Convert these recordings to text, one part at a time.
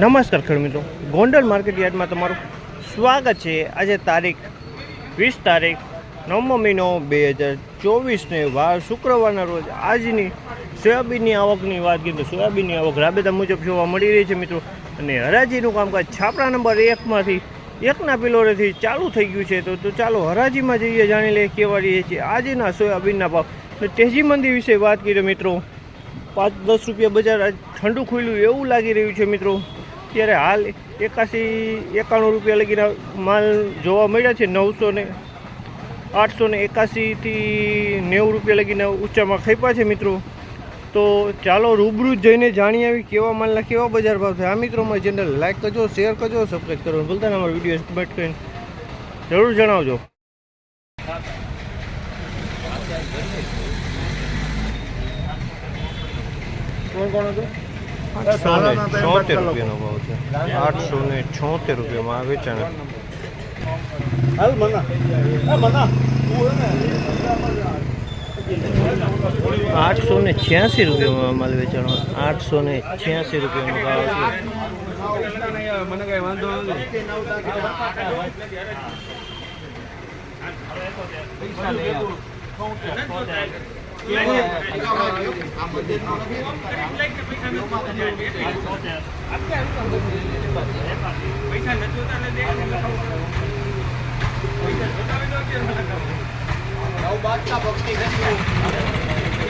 નમસ્કાર ખેડૂત મિત્રો. ગોંડલ માર્કેટ યાર્ડમાં તમારું સ્વાગત છે. આજે તારીખ વીસ તારીખ, નવમો મહિનો બે હજાર ચોવીસને વાર શુક્રવારના રોજ આજની સોયાબીનની આવકની વાત કરીએ તો સોયાબીનની આવક રાબેતા મુજબ જોવા મળી રહી છે મિત્રો. અને હરાજીનું કામકાજ છાપરા નંબર એકમાંથી એકના પિલોરેથી ચાલુ થઈ ગયું છે. તો તો ચાલો હરાજીમાં જઈએ, જાણી લઈએ કેવા રહીએ છીએ આજના સોયાબીનના ભાવ. તેજી મંદી વિશે વાત કરીએ મિત્રો. પાંચ દસ રૂપિયા બજાર ઠંડુ ખુલ્યું એવું લાગી રહ્યું છે મિત્રો. ત્યારે હાલ એકાસી એકાણું રૂપિયા લગીના માલ જોવા મળ્યા છે, નવસો ને આઠસો ને એકાસીથી નેવું રૂપિયા લગીને ઊંચામાં ખેપા છે મિત્રો. તો ચાલો રૂબરૂ જઈને જાણી આવી કેવા માલના કેવા બજાર ભાવ છે. આ મિત્રો મારી ચેનલ લાઈક કરજો શેર કરજો સબસ્ક્રાઈબ કરવાનું ભૂલતા ને. અમારા વીડિયો કમેન્ટ કરીને જરૂર જણાવજો. કોણ કોણ હતું? છોતેર રૂપિયાનો ભાવ છે. આઠસો ને છોતેર રૂપિયામાં વેચાણ હાલ મના. આઠસો ને છ્યાસી રૂપિયામાં માલ વેચાણો આઠસો ને છ્યાસી રૂપિયાનો ભાવ છે. મને કઈ વાંધો નથી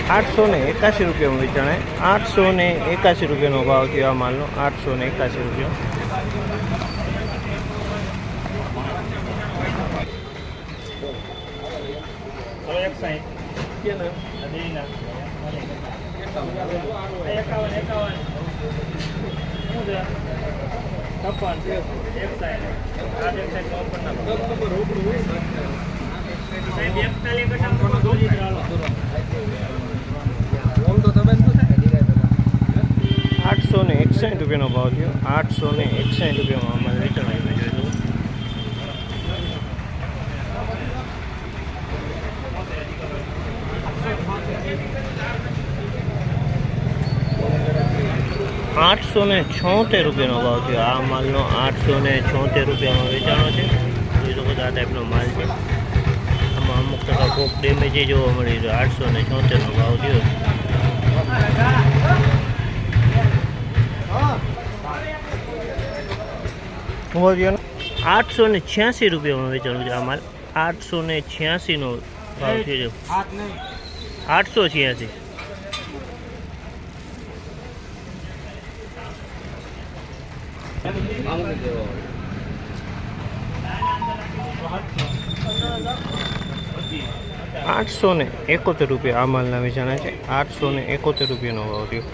આઠસો ને એકાસી રૂપિયામાં વેચાણે. આઠસો ને એકાસી રૂપિયાનો ભાવ થયો આ માલનો. આઠસો ને એકાસી રૂપિયા. તમે આઠસો ને એકસાઠ રૂપિયાનો ભાવ થયો. આઠસો ને એકસાઠ રૂપિયામાં અમારે રિટર્ન આવી આઠસો ને છોતેર રૂપિયાનો ભાવ થયો. આ માલનો આઠસો ને છોતેર રૂપિયામાં વેચાણો છે. બીજો બધા છો આ ટાઈપનો માલ છે. આમાં અમુક ટકા કોક ડેમેજ જોવા મળી રહ્યો. આઠસો ને છોતેરનો ભાવ થયો. આઠસો ને છ્યાસી રૂપિયામાં વેચાણું છે આ માલ. આઠસો ને છ્યાસીનો ભાવ છે. હાથ નહીં. આઠસો છ્યાસી. આઠસો ને એકોતેર રૂપિયા આ માલના વેચાણા છે. આઠસો ને એકોતેર રૂપિયાનો ભાવ થયો.